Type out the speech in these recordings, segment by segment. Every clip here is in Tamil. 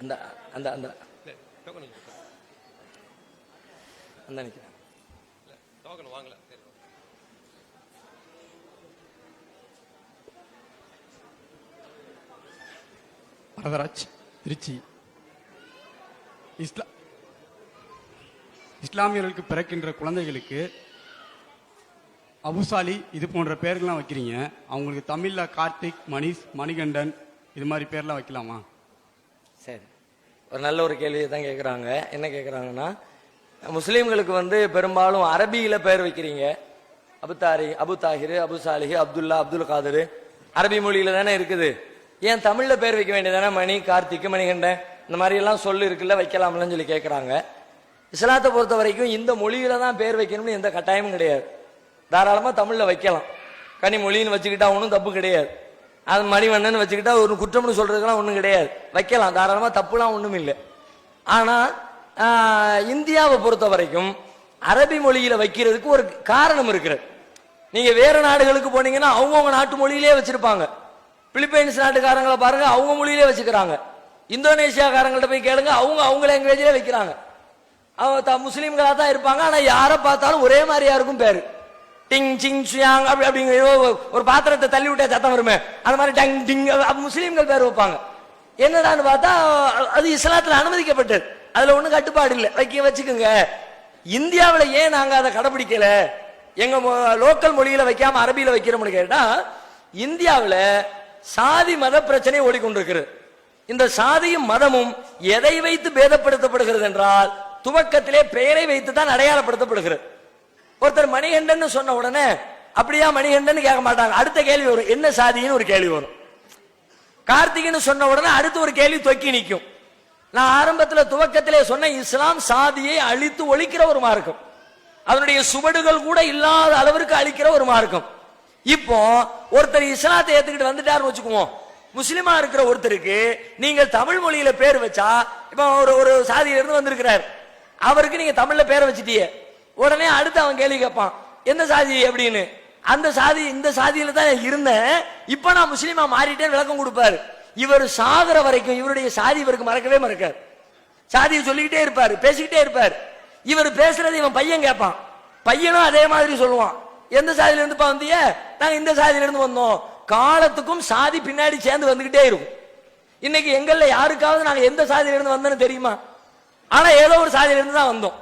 அந்த அந்த அந்த. அந்த நிக்கிறேன். வரதராஜ் திருச்சி. இஸ்லா இஸ்லாமியர்களுக்கு பிறக்கின்ற குழந்தைகளுக்கு அபுசாலி இது போன்ற பெயர்கள்லாம் வைக்கிறீங்க. அவங்களுக்கு தமிழ்ல கார்த்திக் மணிஷ் மணிகண்டன் இது மாதிரி பேர்லாம் வைக்கலாமா? சரி. ஒரு நல்ல ஒரு கேள்வியை தான் கேட்குறாங்க என்ன கேட்குறாங்கன்னா முஸ்லீம்களுக்கு வந்து பெரும்பாலும் அரபியில் பெயர் வைக்கிறீங்க. அபுதாரி அபு தாஹிர் அபு சாலிஹி அப்துல்லா அப்துல் காதர் அரபி மொழியில தானே இருக்குது. ஏன் தமிழில் பேர் வைக்க வேண்டியதானே? மணி கார்த்திக் மணிகண்டன் இந்த மாதிரியெல்லாம் சொல்லு இருக்குல்ல வைக்கலாம்லன்னு சொல்லி கேட்குறாங்க இஸ்லாத்தை பொறுத்த வரைக்கும் இந்த மொழியில தான் பேர் வைக்கணும்னு எந்த கட்டாயமும் கிடையாது. தாராளமாக தமிழில் வைக்கலாம். கனிமொழின்னு வச்சுக்கிட்டா ஒன்றும் தப்பு கிடையாது. அது மணிவண்ணன் வச்சுக்கிட்டா ஒரு குற்றம்னு சொல்றதுக்கெல்லாம் ஒன்றும் கிடையாது. வைக்கலாம். தாராளமாக தப்புலாம் ஒன்றும் இல்லை. ஆனால் இந்தியாவை பொறுத்த வரைக்கும் அரபி மொழியில் வைக்கிறதுக்கு ஒரு காரணம் இருக்கிறது நீங்கள் வேறு நாடுகளுக்கு போனீங்கன்னா அவங்கவுங்க நாட்டு மொழியிலே வச்சுருப்பாங்க. பிலிப்பைன்ஸ் நாட்டுக்காரங்களை பாருங்க அவங்க மொழியிலே வச்சுக்கிறாங்க. இந்தோனேஷியாக்காரங்கள்ட்ட போய் கேளுங்க அவங்க அவங்க லாங்குவேஜிலே வைக்கிறாங்க. அவங்க த- முஸ்லீம்களாக தான் இருப்பாங்க ஆனால் யாரை பார்த்தாலும் ஒரே மாதிரியா இருக்கும் பேர். டிங் சிங் சுயாங் அப்படி அப்படிங்கிற ஏதோ ஒரு பாத்திரத்தை தள்ளி விட்டா சத்தம் வருமே? அந்த மாதிரி டங் டிங் முஸ்லீம்கள் பேர் வைப்பாங்க. என்னதான்னு பார்த்தா அது இஸ்லாத்துல அனுமதிக்கப்பட்டது. அதுல ஒண்ணும் கட்டுப்பாடு இல்லை. வைக்க வச்சுக்கோங்க. இந்தியாவில் ஏன் நாங்க அதை கடைபிடிக்கல? எங்க லோக்கல் மொழியில வைக்காம அரபியில வைக்கிறோம்னு கேட்டா இந்தியாவில் சாதி மத பிரச்சனை ஓடிக்கொண்டிருக்கிறது. இந்த சாதியும் மதமும் எதை வைத்து பேதப்படுத்தப்படுகிறது என்றால் துவக்கத்திலே பெயரை வைத்து தான் அடையாளப்படுத்தப்படுகிறது. ஒருத்தர் மணிகண்டன் சொன்ன உடனே அப்படியா மணிகண்டன் கேட்க மாட்டாங்க. அடுத்த கேள்வி வரும் என்ன சாதின்னு? ஒரு கேள்வி வரும். கார்த்திகன்னு சொன்ன உடனே அடுத்து ஒரு கேள்வி தொக்கி நிற்கும் நான் ஆரம்பத்தில் துவக்கத்திலே சொன்ன இஸ்லாம் சாதியை அழித்து ஒழிக்கிற ஒரு மார்க்கம். அதனுடைய சுவடுகள் கூட இல்லாத அளவிற்கு அழிக்கிற ஒரு மார்க்கம். இப்போ ஒருத்தர் இஸ்லாத்தை ஏத்துக்கிட்டு வந்துட்டாருன்னு வச்சுக்குவோம். முஸ்லிமா இருக்கிற ஒருத்தருக்கு நீங்கள் தமிழ் மொழியில பேர் வச்சா இப்போ ஒரு ஒரு சாதியிலிருந்து வந்திருக்கிறார். அவருக்கு நீங்க தமிழ்ல பேரை வச்சிட்டீங்க உடனே அடுத்து அவன் கேள்வி கேட்பான் எந்த சாதி அப்படின்னு? அந்த சாதி இந்த சாதியில தான் இருந்தேன். இப்ப நான் முஸ்லீமா மாறிட்டேன் விளக்கம் கொடுப்பாரு. இவர் சாகுற வரைக்கும் இவருடைய சாதி இவருக்கு மறக்கவே மறக்காது. சாதியை சொல்லிக்கிட்டே இருப்பார் பேசிக்கிட்டே இருப்பார். இவர் பேசுறது இவன் பையன் கேட்பான். பையனும் அதே மாதிரி சொல்லுவான். எந்த சாதியில இருந்துப்பா வந்திய? நாங்க இந்த சாதியில இருந்து வந்தோம். காலத்துக்கும் சாதி பின்னாடி சேர்ந்து வந்துகிட்டே இருக்கும். இன்னைக்கு எங்கள்ல யாருக்காவது நாங்க எந்த சாதியில இருந்து வந்தோம்னு தெரியுமா? ஆனா ஏதோ ஒரு சாதியில இருந்து தான் வந்தோம்.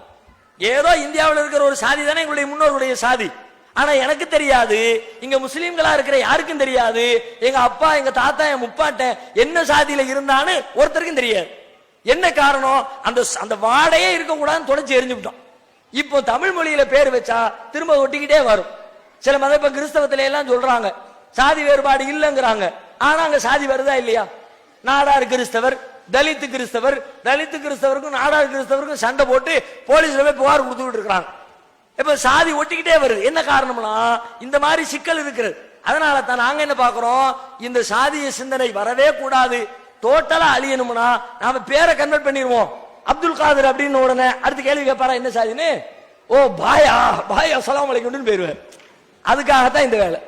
ஏதோ இந்தியாவில் இருக்கிற ஒரு சாதி தானே எங்களுடைய முன்னோர்களுடைய சாதி. ஆனா எனக்கு தெரியாது. இங்க முஸ்லீம்களா இருக்கிற யாருக்கும் தெரியாது. எங்க அப்பா எங்க தாத்தா என் முப்பாட்டன் என்ன சாதியில இருந்தான்னு ஒருத்தருக்கும் தெரியாது. என்ன காரணம்? அந்த அந்த வாடையே இருக்கக்கூடாதுன்னு தொடச்சி எரிஞ்சுவிட்டோம் இப்போ தமிழ் மொழியில பேர் வச்சா திரும்ப ஒட்டிக்கிட்டே வரும். சில மத இப்ப கிறிஸ்தவத்தில எல்லாம் சொல்றாங்க. சாதி வேறுபாடு இல்லைங்கிறாங்க. ஆனா அங்க சாதி வருதா இல்லையா? நாடார் கிறிஸ்தவர் தலித்து கிறிஸ்தவர் தலித்து கிறிஸ்தவருக்கும் நாடார் கிறிஸ்தவருக்கும் சண்டை போட்டு போலீஸ்ல போய் புகார் கொடுத்துக்கிட்டு இருக்கிறாங்க. இப்ப சாதி ஒட்டிக்கிட்டே வருது. என்ன காரணம்னா இந்த மாதிரி சிக்கல் இருக்கிறது. அதனால தான் நாங்க என்ன பாக்குறோம் இந்த சாதிய சிந்தனை வரவே கூடாது. டோட்டலா அழியணும்னா நாம பேரை கன்வெர்ட் பண்ணிடுவோம். அப்துல் காதர் அப்படின்னு உடனே அடுத்து கேள்வி கேட்பாரா என்ன சாதின்னு? ஓ பாயா பாயா சலாம் அலைக்கும்னு போயிருவார். அதுக்காகத்தான் இந்த வேலை.